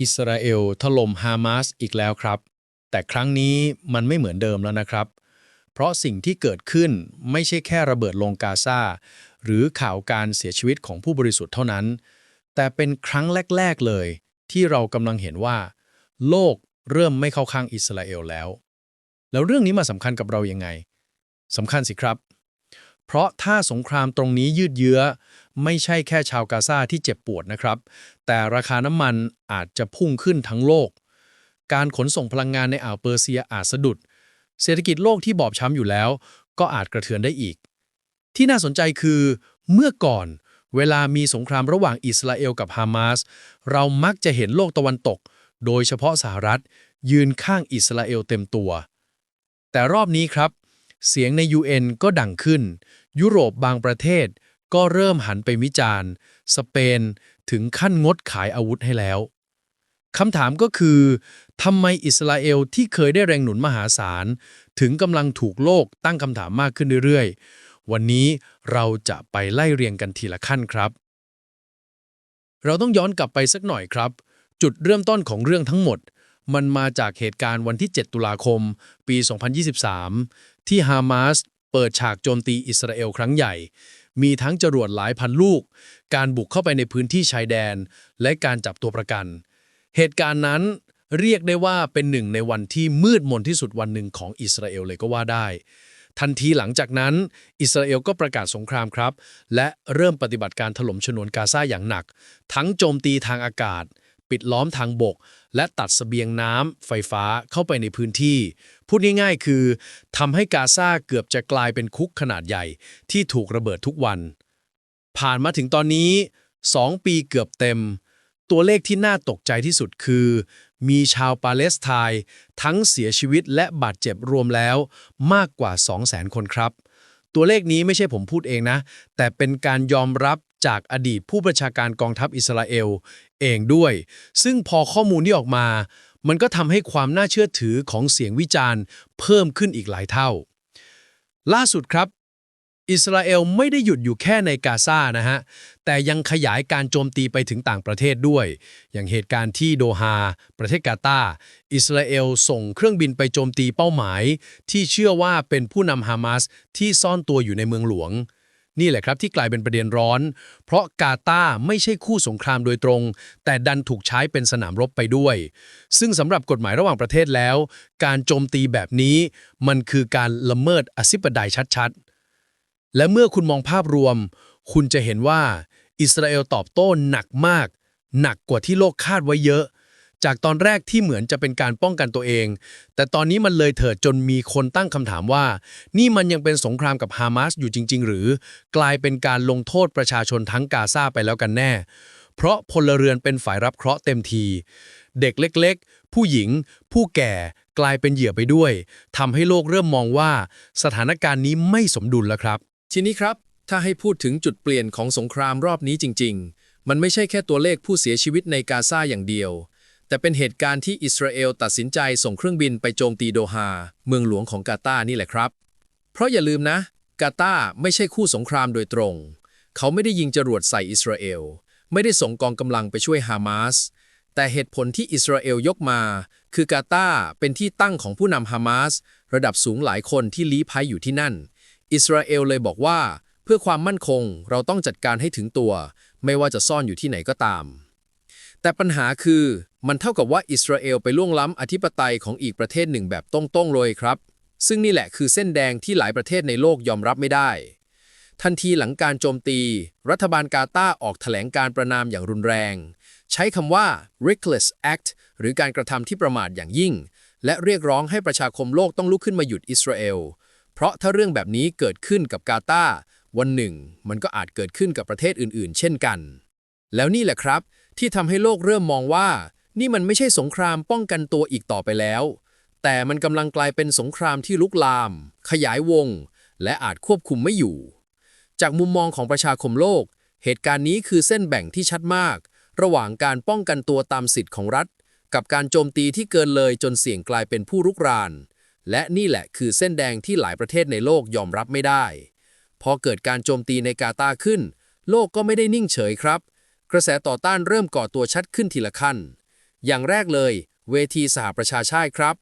อิสราเอลถล่มฮามาสอีกแล้วครับ แต่ครั้งนี้มันไม่เหมือนเดิมแล้วนะครับ เพราะสิ่งที่เกิดขึ้นไม่ใช่แค่ระเบิดลงกาซาหรือข่าวการเสียชีวิตของผู้บริสุทธิ์เท่านั้น แต่เป็นครั้งแรก ๆ เลย ที่เรากำลังเห็นว่า โลกเริ่มไม่เข้าข้างอิสราเอลแล้ว แล้วเรื่องนี้มาสำคัญกับเรายังไงสำคัญสิครับ เพราะถ้าสงครามตรงนี้ยืดเยื้อ ไม่ใช่แค่ชาวกาซาที่เจ็บปวดนะครับ แต่ราคาน้ำมันอาจจะพุ่งขึ้นทั้งโลก การขนส่งพลังงานในอ่าวเปอร์เซียอาจสะดุด เศรษฐกิจโลกที่บอบช้ำอยู่แล้ว ก็อาจกระเทือนได้อีก ที่น่าสนใจคือ เมื่อก่อน เวลามีสงครามระหว่างอิสราเอลกับฮามาส เรามักจะเห็นโลกตะวันตก โดยเฉพาะสหรัฐ ยืนข้างอิสราเอลเต็มตัว แต่รอบนี้ครับ เสียงใน UN ก็ดังขึ้น ยุโรปบางประเทศ ก็เริ่มหันไปวิจารณ์ สเปนถึงขั้นงดขายอาวุธให้แล้วคำถามก็คือทำไมอิสราเอลที่เคยได้แรงหนุนมหาศาล ถึงกำลังถูกโลกตั้งคำถามมากขึ้นเรื่อยๆ วันนี้เราจะไปไล่เรียงกันทีละขั้นครับ เราต้องย้อนกลับไปสักหน่อยครับ จุดเริ่มต้นของเรื่องทั้งหมด มันมาจากเหตุการณ์วันที่ 7 ตุลาคม ปี 2023 ที่ฮามาสเปิดฉากโจมตีอิสราเอลครั้งใหญ่ มีทั้งจรวดหลายพันลูก การบุกเข้าไปในพื้นที่ชายแดน และการจับตัวประกัน เหตุการณ์นั้นเรียกได้ว่าเป็นหนึ่งในวันที่มืดมนที่สุดวันหนึ่งของอิสราเอลเลยก็ว่าได้ ทันทีหลังจากนั้น อิสราเอลก็ประกาศสงครามครับ และเริ่มปฏิบัติการถล่มชนวนกาซาอย่างหนัก ทั้งโจมตีทางอากาศ ปิดล้อมทางบก และตัดสเสบียงน้ำไฟฟ้าเข้าไปในพื้นที่ พูดง่ายๆ คือทำให้กาซาเกือบจะกลายเป็นคุกขนาดใหญ่ ที่ถูกระเบิดทุกวัน ผ่านมาถึงตอนนี้ 2 ปีเกือบเต็ม ตัวเลขที่น่าตกใจที่สุดคือ มีชาวปาเลสไตน์ทั้งเสียชีวิตและบาดเจ็บรวมแล้วมากกว่า 200,000 คนครับตัวเลขนี้ไม่ใช่ผมพูดเองนะ แต่เป็นการยอมรับ จากอดีตผู้ประชาการกองทัพอิสราเอลเองด้วย ซึ่งพอข้อมูลนี้ออกมา มันก็ทำให้ความน่าเชื่อถือของเสียงวิจารณ์ เพิ่มขึ้นอีกหลายเท่า ล่าสุดครับ อิสราเอลไม่ได้หยุดอยู่แค่ในกาซานะฮะ แต่ยังขยายการโจมตีไปถึงต่างประเทศด้วย อย่างเหตุการณ์ที่โดฮาประเทศกาตาอิสราเอลส่งเครื่องบินไปโจมตีเป้าหมาย ที่เชื่อว่าเป็นผู้นำฮามาสที่ซ่อนตัวอยู่ในเมืองหลวง นี่แหละครับที่กลายเป็นประเด็นร้อน เพราะกาตาไม่ใช่คู่สงครามโดยตรง แต่ดันถูกใช้เป็นสนามรบไปด้วย ซึ่งสำหรับกฎหมายระหว่างประเทศแล้ว การโจมตีแบบนี้ มันคือการละเมิดอธิปไตยชัดๆ และเมื่อคุณมองภาพรวม คุณจะเห็นว่าอิสราเอลตอบโต้หนักมาก หนักกว่าที่โลกคาดไว้เยอะ จากตอนแรกที่เหมือนจะเป็นการป้องกันตัวเอง แต่ตอนนี้มันเลยเถิดจนมีคนตั้งคำถามว่า นี่มันยังเป็นสงครามกับฮามาสอยู่จริง ๆ หรือ กลายเป็นการลงโทษประชาชนทั้งกาซาไปแล้วกันแน่ เพราะพลเรือนเป็นฝ่ายรับเคราะห์เต็มที เด็กเล็ก ๆ ผู้หญิง ผู้แก่กลายเป็นเหยื่อไปด้วยทำให้โลกเริ่มมองว่า สถานการณ์นี้ไม่สมดุลแล้วครับ ทีนี้ครับ ถ้าให้พูดถึงจุดเปลี่ยนของสงครามรอบนี้จริง ๆ มันไม่ใช่แค่ตัวเลขผู้เสียชีวิตในกาซาอย่างเดียว แต่เป็นเหตุการณ์ที่อิสราเอลตัดสินใจส่งเครื่องบินไปโจมตีโดฮา เมืองหลวงของกาตาร์นี่แหละครับ เพราะอย่าลืมนะ กาตาร์ไม่ใช่คู่สงครามโดยตรง เขาไม่ได้ยิงจรวดใส่อิสราเอล ไม่ได้ส่งกองกำลังไปช่วยฮามาส แต่เหตุผลที่อิสราเอลยกมา คือกาตาร์เป็นที่ตั้งของผู้นำฮามาสระดับสูงหลายคนที่ลี้ภัยอยู่ที่นั่น อิสราเอลเลยบอกว่า เพื่อความมั่นคงเราต้องจัดการให้ถึงตัว ไม่ว่าจะซ่อนอยู่ที่ไหนก็ตาม แต่ปัญหาคือมันเท่ากับว่าอิสราเอลไปล่วงล้ำอธิปไตยของอีกประเทศหนึ่งแบบตรงๆเลยครับ ซึ่งนี่แหละคือเส้นแดงที่หลายประเทศในโลกยอมรับไม่ได้ ทันทีหลังการโจมตี รัฐบาลกาตาร์ออกแถลงการประนามอย่างรุนแรง ใช้คำว่า reckless act หรือการกระทำที่ประมาทอย่างยิ่ง และเรียกร้องให้ประชาคมโลกต้องลุกขึ้นมาหยุดอิสราเอลเพราะถ้าเรื่องแบบนี้เกิดขึ้นกับกาตาร์วันหนึ่ง มันก็อาจเกิดขึ้นกับประเทศอื่นๆ เช่นกัน แล้วนี่แหละครับ ที่ทำให้โลกเริ่มมองว่า นี่มันไม่ใช่สงครามป้องกันตัวอีกต่อไปแล้ว แต่มันกำลังกลายเป็นสงครามที่ลุกลาม ขยายวง และอาจควบคุมไม่อยู่ จากมุมมองของประชาคมโลก เหตุการณ์นี้คือเส้นแบ่งที่ชัดมาก ระหว่างการป้องกันตัวตามสิทธิ์ของรัฐ กับการโจมตีที่เกินเลยจนเสี่ยงกลายเป็นผู้รุกราน และนี่แหละคือเส้นแดงที่หลายประเทศในโลกยอมรับไม่ได้ พอเกิดการโจมตีในกาตาขึ้น โลกก็ไม่ได้นิ่งเฉยครับ กระแสต่อต้านเริ่มก่อตัวชัดขึ้นทีละขั้น อย่างแรกเลย เวทีสหประชาชาติครับ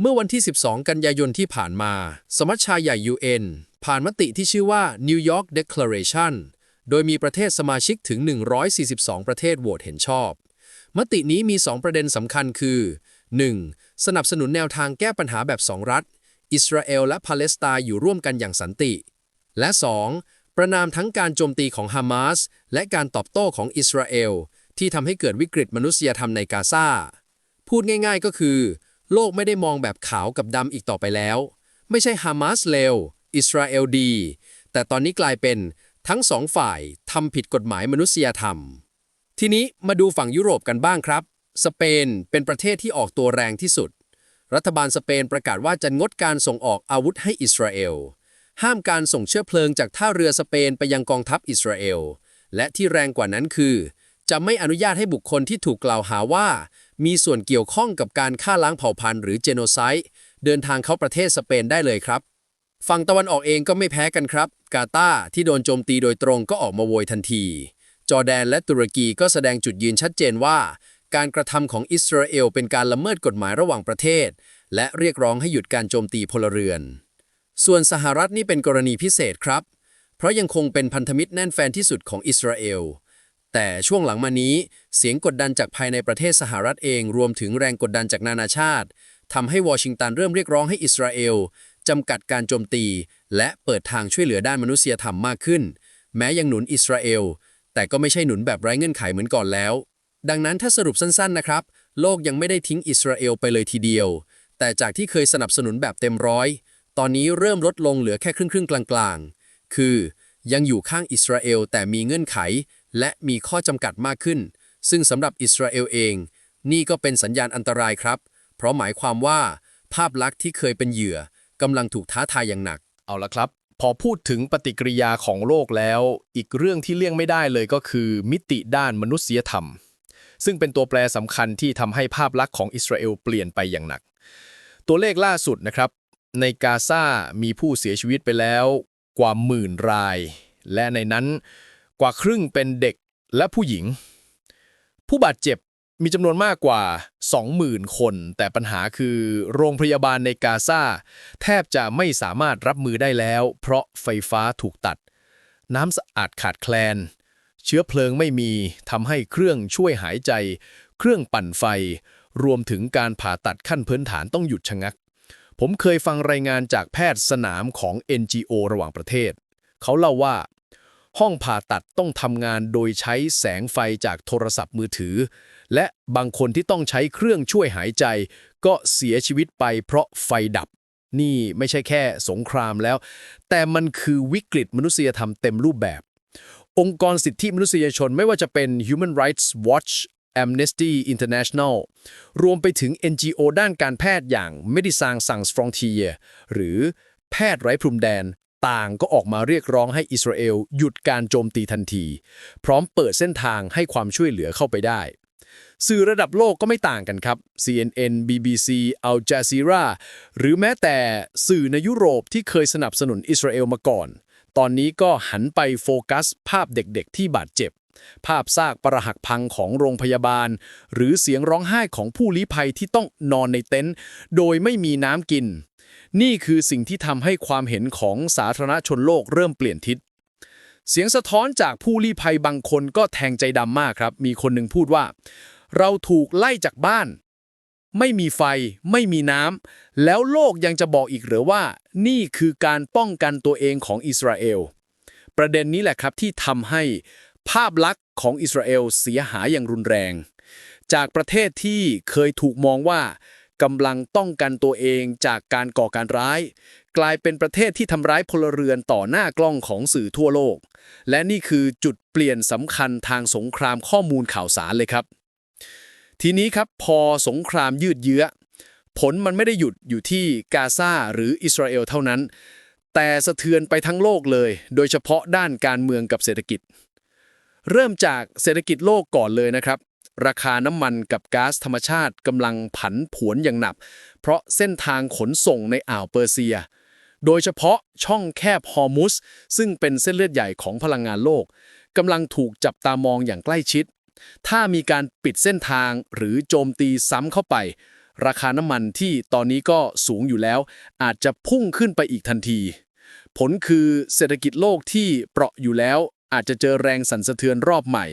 เมื่อวันที่ 12 กันยายนที่ผ่านมา สมัชชาใหญ่ UN ผ่านมติที่ชื่อว่า New York Declaration โดยมีประเทศสมาชิกถึง 142 ประเทศโหวตเห็นชอบ มตินี้มี 2 ประเด็นสำคัญคือ 1. สนับสนุนแนวทางแก้ปัญหาแบบ2รัฐ อิสราเอลและปาเลสไตน์อยู่ร่วมกันอย่างสันติ และ 2. ประนามทั้งการโจมตีของฮามาสและการตอบโต้ของอิสราเอล ที่ทำให้เกิดวิกฤตมนุษยธรรมในกาซาพูดง่ายๆก็คือ โลกไม่ได้มองแบบขาวกับดำอีกต่อไปแล้ว ไม่ใช่ฮามาสเลวอิสราเอลดี แต่ตอนนี้กลายเป็นทั้งสองฝ่ายทำผิดกฎหมายมนุษยธรรม ทีนี้มาดูฝั่งยุโรปกันบ้างครับ สเปนเป็นประเทศที่ออกตัวแรงที่สุด รัฐบาลสเปนประกาศว่าจะงดการส่งออกอาวุธให้อิสราเอล ห้ามการส่งเชื้อเพลิงจากท่าเรือสเปนไปยังกองทัพอิสราเอล และที่แรงกว่านั้นคือ จะไม่อนุญาตให้บุคคลที่ถูกกล่าวหาว่า มีส่วนเกี่ยวข้องกับการฆ่าล้างเผ่าพันธุ์หรือเจโนไซด์เดินทางเข้าประเทศสเปนได้เลยครับ ฝั่งตะวันออกเองก็ไม่แพ้กันครับ กาตาที่โดนโจมตีโดยตรงก็ออกมาโวยทันที จอร์แดนและตุรกีก็แสดงจุดยืนชัดเจนว่า การกระทำของอิสราเอลเป็นการละเมิดกฎหมายระหว่างประเทศ และเรียกร้องให้หยุดการโจมตีพลเรือน ส่วนสหรัฐนี่เป็นกรณีพิเศษครับ เพราะยังคงเป็นพันธมิตรแน่นแฟนที่สุดของอิสราเอล แต่ช่วงหลังมานี้ เสียงกดดันจากภายในประเทศสหรัฐเองรวมถึงแรงกดดันจากนานาชาติทำให้วอชิงตันเริ่มเรียกร้องให้อิสราเอลจำกัดการโจมตี และเปิดทางช่วยเหลือด้านมนุษยธรรมมากขึ้น แม้ยังหนุนอิสราเอล แต่ก็ไม่ใช่หนุนแบบไร้เงื่อนไขเหมือนก่อนแล้ว ดังนั้นถ้าสรุปสั้นๆนะครับ โลกยังไม่ได้ทิ้งอิสราเอลไปเลยทีเดียว แต่จากที่เคยสนับสนุนแบบเต็มร้อย ตอนนี้เริ่มลดลงเหลือแค่ครึ่งๆกลางๆ คือยังอยู่ข้างอิสราเอลแต่มีเงื่อนไข และมีข้อจำกัดมากขึ้น ซึ่งสำหรับอิสราเอลเอง นี่ก็เป็นสัญญาณอันตรายครับ เพราะหมายความว่า ภาพลักษณ์ที่เคยเป็นเหยื่อกำลังถูกท้าทายอย่างหนัก เอาละครับ พอพูดถึงปฏิกิริยาของโลกแล้ว อีกเรื่องที่เลี่ยงไม่ได้เลยก็คือ มิติด้านมนุษยธรรม ซึ่งเป็นตัวแปรสำคัญที่ทำให้ภาพลักษณ์ของอิสราเอลเปลี่ยนไปอย่างหนัก ตัวเลขล่าสุดนะครับ ในกาซามีผู้เสียชีวิตไปแล้วกว่าหมื่นราย และในนั้นกว่าครึ่งเป็นเด็กและผู้หญิง ผู้บาดเจ็บมีจำนวนมากกว่า 20,000 คน แต่ปัญหาคือโรงพยาบาลในกาซาแทบจะไม่สามารถรับมือได้แล้ว เพราะไฟฟ้าถูกตัด น้ำสะอาดขาดแคลน เชื้อเพลิงไม่มีทำให้เครื่องช่วยหายใจ เครื่องปั่นไฟ รวมถึงการผ่าตัดขั้นพื้นฐานต้องหยุดชะงัก ผมเคยฟังรายงานจากแพทย์สนามของ NGO ระหว่างประเทศ เขาเล่าว่า ห้องผ่าตัดต้องทำงานโดยใช้แสงไฟจากโทรศัพท์มือถือ และบางคนที่ต้องใช้เครื่องช่วยหายใจ ก็เสียชีวิตไปเพราะไฟดับ นี่ไม่ใช่แค่สงครามแล้ว แต่มันคือวิกฤตมนุษยธรรมเต็มรูปแบบองค์กรสิทธิมนุษยชนไม่ว่าจะเป็น Human Rights Watch Amnesty International รวมไปถึง NGO ด้านการแพทย์อย่าง Medecins Sans Frontières หรือแพทย์ไร้พรมแดน ต่างก็ออกมาเรียกร้องให้อิสราเอลหยุดการโจมตีทันที พร้อมเปิดเส้นทางให้ความช่วยเหลือเข้าไปได้ สื่อระดับโลกก็ไม่ต่างกันครับ CNN BBC Al Jazeera หรือแม้แต่สื่อในยุโรปที่เคยสนับสนุนอิสราเอลมาก่อน ตอนนี้ก็หันไปโฟกัสภาพเด็กๆที่บาดเจ็บ ภาพซากปรหักพังของโรงพยาบาล หรือเสียงร้องไห้ของผู้ลี้ภัยที่ต้องนอนในเต็นท์โดยไม่มีน้ำกิน นี่คือสิ่งที่ทำให้ความเห็นของสาธารณชนโลกเริ่มเปลี่ยนทิศเสียงสะท้อนจากผู้ลี้ภัยบางคนก็แทงใจดำมากครับ มีคนหนึ่งพูดว่า เราถูกไล่จากบ้าน ไม่มีไฟ ไม่มีน้ำแล้วโลกยังจะบอกอีกหรือว่า นี่คือการป้องกันตัวเองของอิสราเอล ประเด็นนี้แหละครับที่ทำให้ ภาพลักษณ์ของอิสราเอลเสียหายอย่างรุนแรง จากประเทศที่เคยถูกมองว่ากำลังต้องกันตัวเองจากการก่อการร้าย กลายเป็นประเทศที่ทำร้ายพลเรือนต่อหน้ากล้องของสื่อทั่วโลก และนี่คือจุดเปลี่ยนสำคัญทางสงครามข้อมูลข่าวสารเลยครับ ทีนี้ครับพอสงครามยืดเยื้อ ผลมันไม่ได้หยุดอยู่ที่กาซาหรืออิสราเอลเท่านั้น แต่สะเทือนไปทั้งโลกเลย โดยเฉพาะด้านการเมืองกับเศรษฐกิจ เริ่มจากเศรษฐกิจโลกก่อนเลยนะครับ ราคาน้ำมันกับก๊าซธรรมชาติกำลังผันผวนอย่างหนัก เพราะเส้นทางขนส่งในอ่าวเปอร์เซีย โดยเฉพาะช่องแคบฮอร์มุสซึ่งเป็นเส้นเลือดใหญ่ของพลังงานโลกกำลังถูกจับตามองอย่างใกล้ชิด ถ้ามีการปิดเส้นทางหรือโจมตีซ้ำเข้าไป ราคาน้ำมันที่ตอนนี้ก็สูงอยู่แล้ว อาจจะพุ่งขึ้นไปอีกทันที ผลคือเศรษฐกิจโลกที่เปราะอยู่แล้ว อาจจะเจอแรงสั่นสะเทือนรอบใหม่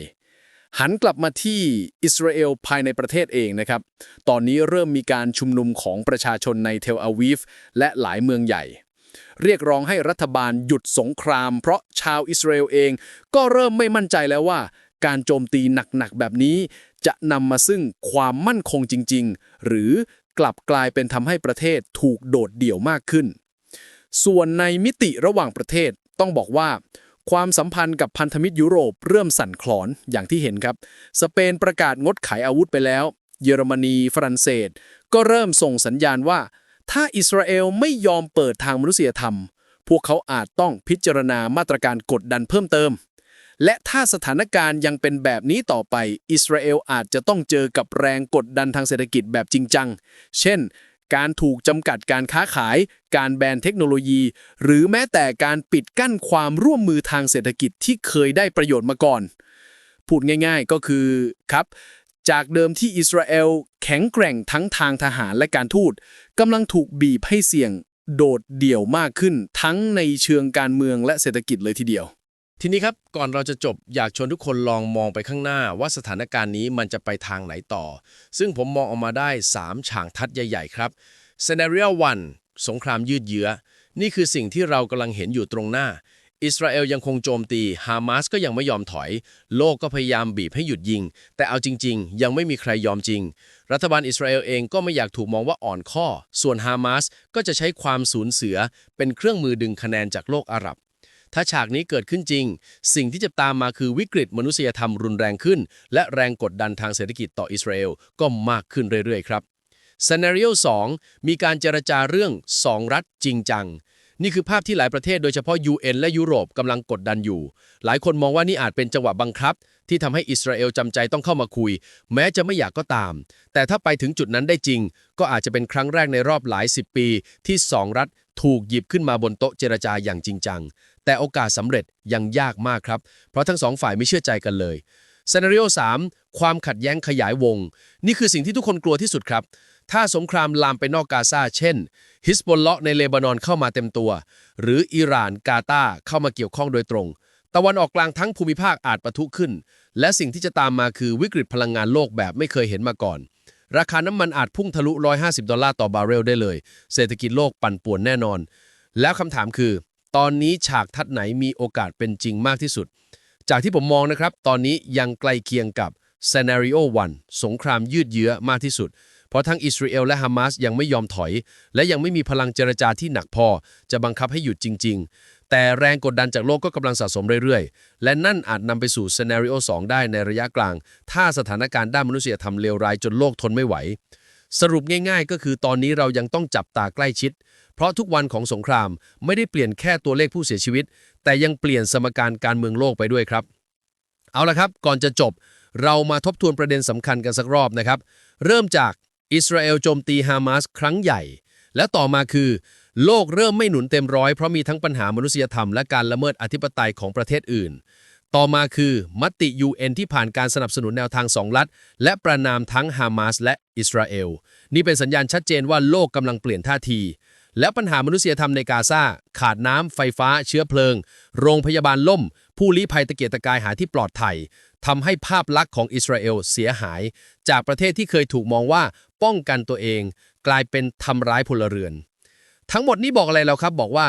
หันกลับมาที่อิสราเอลภายในประเทศเองนะครับ ตอนนี้เริ่มมีการชุมนุมของประชาชนในเทลอาวีฟและหลายเมืองใหญ่ เรียกร้องให้รัฐบาลหยุดสงคราม เพราะชาวอิสราเอลเอง ก็เริ่มไม่มั่นใจแล้วว่า การโจมตีหนักๆแบบนี้ จะนำมาซึ่งความมั่นคงจริง ๆ หรือกลับกลายเป็นทำให้ประเทศถูกโดดเดี่ยวมากขึ้น ส่วนในมิติระหว่างประเทศต้องบอกว่า ความสัมพันธ์กับพันธมิตรยุโรปเริ่มสั่นคลอนอย่างที่เห็นครับ สเปนประกาศงดขายอาวุธไปแล้ว เยอรมนี ฝรั่งเศส ก็เริ่มส่งสัญญาณว่า ถ้าอิสราเอลไม่ยอมเปิดทางมนุษยธรรม พวกเขาอาจต้องพิจารณามาตรการกดดันเพิ่มเติม และถ้าสถานการณ์ยังเป็นแบบนี้ต่อไป อิสราเอลอาจจะต้องเจอกับแรงกดดันทางเศรษฐกิจแบบจริงจัง เช่น การถูกจำกัดการค้าขาย การแบนเทคโนโลยี หรือแม้แต่การปิดกั้นความร่วมมือทางเศรษฐกิจที่เคยได้ประโยชน์มาก่อน พูดง่ายๆก็คือครับ จากเดิมที่อิสราเอลแข็งแกร่งทั้งทางทหารและการทูตกำลังถูกบีบให้เสี่ยง โดดเดี่ยวมากขึ้น ทั้งในเชิงการเมืองและเศรษฐกิจเลยทีเดียว ทีนี้ครับ ก่อนเราจะจบอยากชวนทุกคนลองมองไปข้างหน้าว่าสถานการณ์นี้มันจะไปทางไหนต่อ ซึ่งผมมองออกมาได้ 3 ฉากทัดใหญ่ ๆ ครับ Scenario 1 สงครามยืดเยื้อ นี่คือสิ่งที่เรากำลังเห็นอยู่ตรงหน้า อิสราเอลยังคงโจมตี ฮามาสก็ยังไม่ยอมถอย โลกก็พยายามบีบให้หยุดยิง แต่เอาจริง ๆ ยังไม่มีใครยอมจริง รัฐบาลอิสราเอลเองก็ไม่อยากถูกมองว่าอ่อนข้อ ส่วนฮามาสก็จะใช้ความสูญเสือเป็นเครื่องมือดึงคะแนนจากโลกอาหรับ ถ้าฉากนี้เกิดขึ้นจริง สิ่งที่จะตามมาคือวิกฤตมนุษยธรรมรุนแรงขึ้น และแรงกดดันทางเศรษฐกิจต่ออิสราเอลก็มากขึ้นเรื่อยๆครับ Scenario 2มีการเจรจาเรื่อง 2 รัฐจริงจัง นี่คือภาพที่หลายประเทศโดยเฉพาะ UN และยุโรปกำลังกดดันอยู่ หลายคนมองว่านี่อาจเป็นจังหวะบังคับ ที่ทำให้อิสราเอลจำใจต้องเข้ามาคุย แม้จะไม่อยากก็ตาม แต่ถ้าไปถึงจุดนั้นได้จริง ก็อาจจะเป็นครั้งแรกในรอบหลายสิบปี ที่ 2 รัฐถูกหยิบขึ้นมาบนโต๊ะเจรจาอย่างจริงจังแต่โอกาสสำเร็จยังยากมากครับ เพราะทั้งสองฝ่ายไม่เชื่อใจกันเลย s ซนาริโอ3ความขัดแย้งขยายวง นี่คือสิ่งที่ทุกคนกลัวที่สุดครับ ถ้าสงครามลามไปนอกกาซาเช่น ฮิสบอลเลาะในเลบานอนเข้ามาเต็มตัว หรืออิหร่านกาตาเข้ามาเกี่ยวข้องโดยตรง ตะวันออกกลางทั้งภูมิภาคอาจปะทุขึ้น และสิ่งที่จะตามมาคือวิกฤตพลังงานโลกแบบไม่เคยเห็นมาก่อน ราคาน้ำมันอาจพุ่งทะลุ 150 ดอลลาร์ต่อบาร์เรลได้เลย เศรษฐกิจโลกปั่นป่วนแน่นอน แล้วคำถามคือ ตอนนี้ฉากทัดไหนมีโอกาสเป็นจริงมากที่สุด จากที่ผมมองนะครับ ตอนนี้ยังใกล้เคียงกับ Scenario 1 สงครามยืดเยื้อมากที่สุด เพราะทั้งอิสราเอลและฮามาสยังไม่ยอมถอย และยังไม่มีพลังเจรจาที่หนักพอ จะบังคับให้หยุดจริง ๆ แต่แรงกดดันจากโลกก็กำลังสะสมเรื่อยๆ และนั่นอาจนำไปสู่ Scenario 2 ได้ในระยะกลาง ถ้าสถานการณ์ด้านมนุษยธรรมเลวร้ายจนโลกทนไม่ไหว สรุปง่าย ๆ ก็คือตอนนี้เรายังต้องจับตาใกล้ชิด เพราะทุกวันของสงครามไม่ได้เปลี่ยนแค่ตัวเลขผู้เสียชีวิต แต่ยังเปลี่ยนสมการการเมืองโลกไปด้วยครับ เอาละครับก่อนจะจบ เรามาทบทวนประเด็นสำคัญกันสักรอบนะครับ เริ่มจากอิสราเอลโจมตีฮามาสครั้งใหญ่ และต่อมาคือ โลกเริ่มไม่หนุนเต็มร้อยเพราะมีทั้งปัญหามนุษยธรรมและการละเมิดอธิปไตยของประเทศอื่น ต่อมาคือมติ UN ที่ผ่านการสนับสนุนแนวทางสองรัฐ และประนามทั้งฮามาสและอิสราเอลนี่เป็นสัญญาณชัดเจนว่าโลกกำลังเปลี่ยนท่าที และปัญหามนุษยธรรมในกาซาขาดน้ำไฟฟ้าเชื้อเพลิง โรงพยาบาลล่ม ผู้ลี้ภัยตะเกียกตะกายหาที่ปลอดภัยทำให้ภาพลักษณ์ของอิสราเอลเสียหาย จากประเทศที่เคยถูกมองว่าป้องกันตัวเอง กลายเป็นทำร้ายพลเรือน ทั้งหมดนี้บอกอะไรเราครับบอกว่า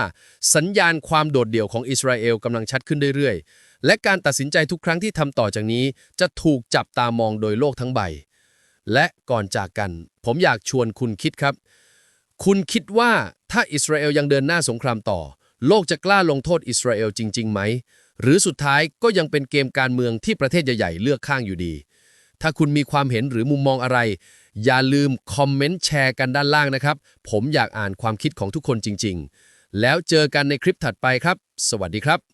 สัญญาณความโดดเดี่ยวของอิสราเอลกำลังชัดขึ้นเรื่อยๆ และการตัดสินใจทุกครั้งที่ทำต่อจากนี้ จะถูกจับตามองโดยโลกทั้งใบ และก่อนจากกัน ผมอยากชวนคุณคิดครับ คุณคิดว่าถ้าอิสราเอลยังเดินหน้าสงครามต่อ โลกจะกล้าลงโทษอิสราเอลจริงๆไหม หรือสุดท้ายก็ยังเป็นเกมการเมืองที่ประเทศใหญ่ๆเลือกข้างอยู่ดี ถ้าคุณมีความเห็นหรือมุมมองอะไร อย่าลืมคอมเมนต์แชร์กันด้านล่างนะครับ ผมอยากอ่านความคิดของทุกคนจริง ๆ แล้วเจอกันในคลิปถัดไปครับ สวัสดีครับ